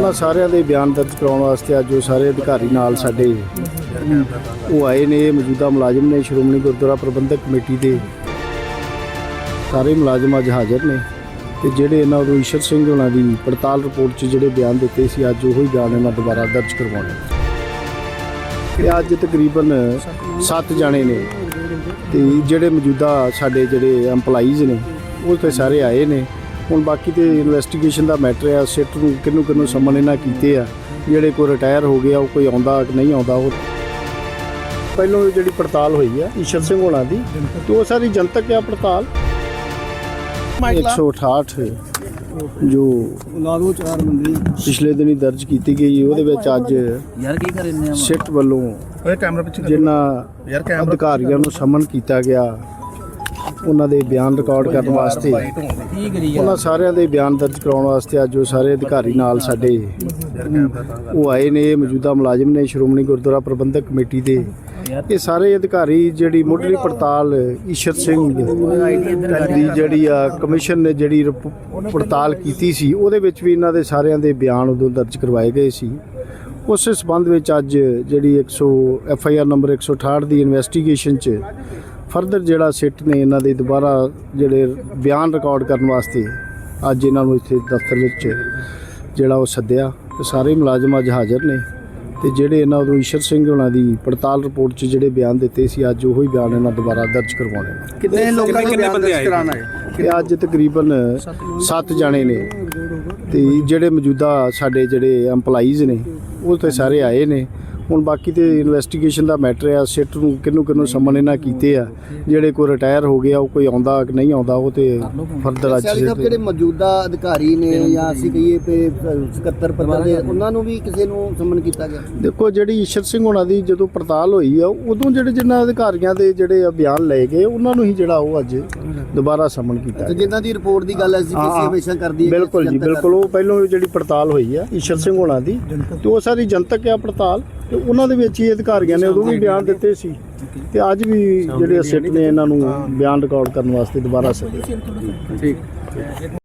ਉਹਨਾਂ ਸਾਰਿਆਂ ਦੇ ਬਿਆਨ ਦਰਜ ਕਰਾਉਣ ਵਾਸਤੇ ਅੱਜ ਉਹ ਸਾਰੇ ਅਧਿਕਾਰੀ ਨਾਲ ਸਾਡੇ ਉਹ ਆਏ ਨੇ ਇਹ ਮੌਜੂਦਾ ਮੁਲਾਜ਼ਮ ਨੇ, ਸ਼੍ਰੋਮਣੀ ਗੁਰਦੁਆਰਾ ਪ੍ਰਬੰਧਕ ਕਮੇਟੀ ਦੇ। ਸਾਰੇ ਮੁਲਾਜ਼ਮ ਅੱਜ ਹਾਜ਼ਰ ਨੇ ਤੇ ਜਿਹੜੇ ਇਹਨਾਂ ਨੂੰ ਈਸ਼ਰ ਸਿੰਘ ਉਹਨਾਂ ਦੀ ਪੜਤਾਲ ਰਿਪੋਰਟ 'ਚ ਜਿਹੜੇ ਬਿਆਨ ਦਿੱਤੇ ਸੀ, ਅੱਜ ਉਹੀ ਬਿਆਨ ਇਹਨਾਂ ਦੁਬਾਰਾ ਦਰਜ ਕਰਵਾਉਣੇ ਤੇ ਅੱਜ ਤਕਰੀਬਨ 7 ਜਾਣੇ ਨੇ ਤੇ ਜਿਹੜੇ ਮੌਜੂਦਾ ਸਾਡੇ ਜਿਹੜੇ EMPLOYEES ਨੇ, ਉਹ ਤੇ ਸਾਰੇ ਆਏ ਨੇ। ਹੁਣ ਬਾਕੀ ਤੇ ਇਨਵੈਸਟੀਗੇਸ਼ਨ ਦਾ ਮੈਟਰ ਆ ਸਿੱਟ ਨੂੰ ਕਿਹਨੂੰ ਕਿਹਨੂੰ ਸਮਨ ਇਹਨਾਂ ਕੀਤੇ ਆ ਜਿਹੜੇ ਕੋਈ ਰਿਟਾਇਰ ਹੋ ਗਿਆ ਉਹ ਕੋਈ ਆਉਂਦਾ ਕਿ ਨਹੀਂ ਆਉਂਦਾ ਉਹ ਪਹਿਲਾਂ ਜਿਹੜੀ ਪੜਤਾਲ ਹੋਈ ਆ ਈਸ਼ਰ ਸਿੰਘ ਹੋਣਾ ਦੀ ਤੇ ਉਹ ਸਾਰੀ ਜਨਤਕ ਆ ਪੜਤਾਲ। 168 ਜੋ ਲਾਗੋ ਚਾਰ ਬੰਦੇ ਪਿਛਲੇ ਦਿਨੀ ਦਰਜ ਕੀਤੀ ਗਈ ਉਹਦੇ ਵਿੱਚ ਅੱਜ ਯਾਰ ਕੀ ਕਰ ਰਹੇ ਨੇ ਸਿੱਟ ਵੱਲੋਂ ਓਏ ਕੈਮਰਾ ਪਿੱਛੇ ਜਿਨ੍ਹਾਂ ਯਾਰ ਕੈਮਰਾ ਅਧਿਕਾਰੀਆਂ ਨੂੰ ਸਮਨ ਕੀਤਾ ਗਿਆ ਉਹਨਾਂ ਦੇ ਬਿਆਨ ਰਿਕਾਰਡ ਕਰਨ ਵਾਸਤੇ। ਉਹਨਾਂ ਸਾਰਿਆਂ ਦੇ ਬਿਆਨ ਦਰਜ ਕਰਾਉਣ ਵਾਸਤੇ ਅੱਜ ਉਹ ਸਾਰੇ ਅਧਿਕਾਰੀ ਨਾਲ ਸਾਡੇ ਉਹ ਆਏ ਨੇ, ਮੌਜੂਦਾ ਮੁਲਾਜ਼ਮ ਨੇ, ਸ਼੍ਰੋਮਣੀ ਗੁਰਦੁਆਰਾ ਪ੍ਰਬੰਧਕ ਕਮੇਟੀ ਦੇ। ਇਹ ਸਾਰੇ ਅਧਿਕਾਰੀ ਜਿਹੜੀ ਮੁੱਢਲੀ ਪੜਤਾਲ ਈਸ਼ਰ ਸਿੰਘ ਦੀ ਜਿਹੜੀ ਆ ਕਮਿਸ਼ਨ ਨੇ ਜਿਹੜੀ ਰਿਪ- ਪੜਤਾਲ ਕੀਤੀ ਸੀ, ਉਹਦੇ ਵਿੱਚ ਵੀ ਇਹਨਾਂ ਦੇ ਸਾਰਿਆਂ ਦੇ ਬਿਆਨ ਉਦੋਂ ਦਰਜ ਕਰਵਾਏ ਗਏ ਸੀ। ਉਸੇ ਸਬੰਧ ਵਿੱਚ ਅੱਜ ਜਿਹੜੀ 100 ਐਫ ਆਈ ਆਰ ਨੰਬਰ 168 ਦੀ ਇਨਵੈਸਟੀਗੇਸ਼ਨ 'ਚ ਫਰਦਰ ਜਿਹੜਾ ਸਿੱਟ ਨੇ ਇਹਨਾਂ ਦੇ ਦੁਬਾਰਾ ਜਿਹੜੇ ਬਿਆਨ ਰਿਕਾਰਡ ਕਰਨ ਵਾਸਤੇ ਅੱਜ ਇਹਨਾਂ ਨੂੰ ਇੱਥੇ ਦਫ਼ਤਰ ਵਿੱਚ ਜਿਹੜਾ ਉਹ ਸੱਦਿਆ। ਤੇ ਸਾਰੇ ਮੁਲਾਜ਼ਮ ਅੱਜ ਹਾਜ਼ਰ ਨੇ ਤੇ ਜਿਹੜੇ ਇਹਨਾਂ ਨੂੰ ਈਸ਼ਰ ਸਿੰਘ ਉਹਨਾਂ ਦੀ ਪੜਤਾਲ ਰਿਪੋਰਟ 'ਚ ਜਿਹੜੇ ਬਿਆਨ ਦਿੱਤੇ ਸੀ ਅੱਜ ਉਹੀ ਬਿਆਨ ਇਹਨਾਂ ਦੁਬਾਰਾ ਦਰਜ ਕਰਵਾਉਣੇ ਨੇ। ਕਿੰਨੇ ਲੋਕਾਂ ਦੇ ਬਿਆਨ ਦਰਜ ਕਰਾਣਾ ਹੈ ਤੇ ਅੱਜ ਤਕਰੀਬਨ 7 ਜਾਣੇ ਨੇ। ਤੇ ਜਿਹੜੇ ਮੌਜੂਦਾ ਸਾਡੇ ਜਿਹੜੇ EMPLOYEES ਨੇ ਉਹ ਤੇ ਸਾਰੇ ਆਏ ਨੇ। ਹੁਣ ਬਾਕੀ ਤੇ ਇਨਵੈਸਟੀਗੇਸ਼ਨ ਦਾ ਮੈਟਰ ਆ ਸਿੱਟ ਨੂੰ ਕਿਹਨੂੰ ਕਿਹਨੂੰ ਸਮਨ ਇਹਨਾਂ ਕੀਤੇ ਆ ਜਿਹੜੇ ਕੋਈ ਰਿਟਾਇਰ ਹੋ ਗਿਆ ਉਹ ਕੋਈ ਆਉਂਦਾ ਕਿ ਨਹੀਂ ਆਉਂਦਾ ਉਹ ਤੇ ਫਰਦਰ ਅੱਜ ਸਾਹਿਬ ਜਿਹੜੇ ਮੌਜੂਦਾ ਅਧਿਕਾਰੀ ਨੇ ਜਾਂ ਅਸੀਂ ਕਹੀਏ ਕਿ ਸਕੱਤਰ ਪੱਤਰ ਦੇ ਉਹਨਾਂ ਨੂੰ ਵੀ ਕਿਸੇ ਨੂੰ ਸੰਮਨ ਕੀਤਾ ਗਿਆ? ਦੇਖੋ ਜਿਹੜੀ ਈਸ਼ਰ ਸਿੰਘ ਹੋਣਾ ਦੀ ਜਦੋਂ ਪੜਤਾਲ ਹੋਈ ਆ ਉਦੋਂ ਜਿਹੜੇ ਜਿਨ੍ਹਾਂ ਅਧਿਕਾਰੀਆਂ ਦੇ ਜਿਹੜੇ ਬਿਆਨ ਲਏ ਗਏ ਉਹਨਾਂ ਨੂੰ ਹੀ ਜਿਹੜਾ ਉਹ ਅੱਜ ਦੁਬਾਰਾ ਸਮਨ ਕੀਤਾ ਤੇ ਜਿਨ੍ਹਾਂ ਦੀ ਰਿਪੋਰਟ ਦੀ ਗੱਲ ਅਸੀਂ ਕਿਸੇ ਹਮੇਸ਼ਾ ਕਰਦੀ ਹੈ ਬਿਲਕੁਲ ਜੀ ਬਿਲਕੁਲ। ਉਹ ਪਹਿਲਾਂ ਜਿਹੜੀ ਪੜਤਾਲ ਹੋਈ ਆ ਈਸ਼ਰ ਸਿੰਘ ਹੋਣਾ ਦੀ ਤੇ ਉਹ ਸਾਰੀ ਜਨਤਕ ਆ ਪੜਤਾਲ ਤੇ ਉਹਨਾਂ ਦੇ ਵਿੱਚ ਹੀ ਅਧਿਕਾਰੀਆਂ ਨੇ ਉਦੋਂ ਵੀ ਬਿਆਨ ਦਿੱਤੇ ਸੀ। ਤੇ ਅੱਜ ਵੀ ਜਿਹੜੇ ਸਿੱਟ ਨੇ ਇਹਨਾਂ ਨੂੰ ਬਿਆਨ ਰਿਕਾਰਡ ਕਰਨ ਵਾਸਤੇ ਦੁਬਾਰਾ ਸੱਦਿਆ। ਠੀਕ।